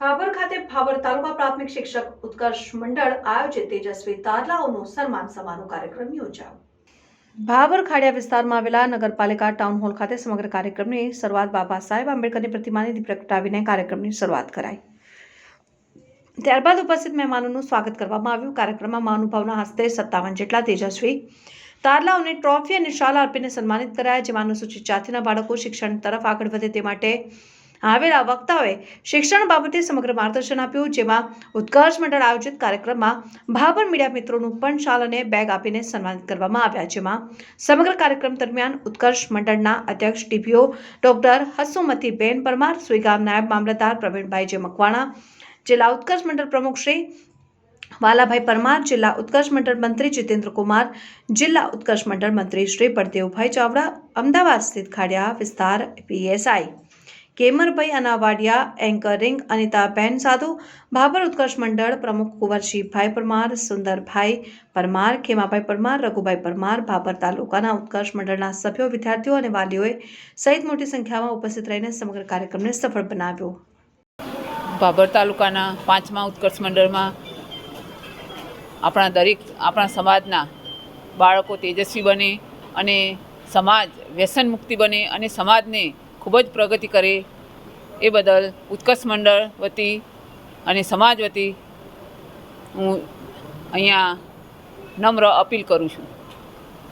ભાભર ખાતે ભાભર તાલુકા પ્રાથમિક શિક્ષક ઉત્કર્ષ મંડળ આયોજિત તેજસ્વી તારલાઓનો સન્માન સમારોહ કાર્યક્રમ યોજાયો. ભાભર ખાડિયા વિસ્તારમાં આવેલા નગરપાલિકા ટાઉન હોલ ખાતે સમગ્ર કાર્યક્રમની શરૂઆત બાબા સાહેબ આંબેડકરની પ્રતિમાની દીપ પ્રગટાવીને કાર્યક્રમની શરૂઆત કરાઈ. ત્યારબાદ ઉપસ્થિત મહેમાનોનું સ્વાગત કરવામાં આવ્યું. કાર્યક્રમમાં મહાનુભાવના હસ્તે સત્તાવન જેટલા તેજસ્વી તારલાઓને ટ્રોફી અને શાલ અર્પીને સન્માનિત કરાયા. જેમાં અનુસૂચિત જાતિના બાળકો શિક્ષણ તરફ આગળ વધે તે માટે આવેલા વક્તાઓએ શિક્ષણ બાબતે સમગ્ર માર્ગદર્શન આપ્યું, જેમાં ઉત્કર્ષ મંડળ આયોજિત કાર્યક્રમમાં ભાભર મીડિયા મિત્રોનું પણ શાલ અને બેગ આપીને સન્માનિત કરવામાં આવ્યા, જેમાં સમગ્ર કાર્યક્રમ દરમિયાન ઉત્કર્ષ મંડળના અધ્યક્ષ ડીપીઓ ડોક્ટર હસુમતીબેન પરમાર સુઈગામ નાયબ મામલતદાર પ્રવીણભાઈ જે મકવાણા, જિલ્લા ઉત્કર્ષ મંડળ પ્રમુખ શ્રી વાલાભાઈ પરમાર, જિલ્લા ઉત્કર્ષ મંડળ મંત્રી જીતેન્દ્ર કુમાર જિલ્લા ઉત્કર્ષ મંડળ મંત્રી શ્રી પરદેવભાઈ ચાવડા, અમદાવાદ સ્થિત ખાડિયા વિસ્તાર પીએસઆઈ કેમરભાઈ અનાવાડિયા એન્કરિંગ અનિતાબેન સાધુ, ભાભર ઉત્કર્ષ મંડળ પ્રમુખ કુંવરશીભાઈ પરમાર સુંદરભાઈ પરમાર, ખેમાભાઈ પરમાર, રઘુભાઈ પરમાર, ભાભર તાલુકાના ઉત્કર્ષ મંડળના સભ્યો, વિદ્યાર્થીઓ અને વાલીઓએ સહિત મોટી સંખ્યામાં ઉપસ્થિત રહીને સમગ્ર કાર્યક્રમને સફળ બનાવ્યો. ભાભર તાલુકાના પાંચમા ઉત્કર્ષ મંડળમાં આપણા દરેક, આપણા સમાજના બાળકો તેજસ્વી બને અને સમાજ વ્યસન મુક્તિ બને અને સમાજને ખૂબ જ પ્રગતિ કરે એ બદલ ઉત્કર્ષ મંડળ વતી અને સમાજ વતી હું અહીંયા નમ્ર અપીલ કરું છું.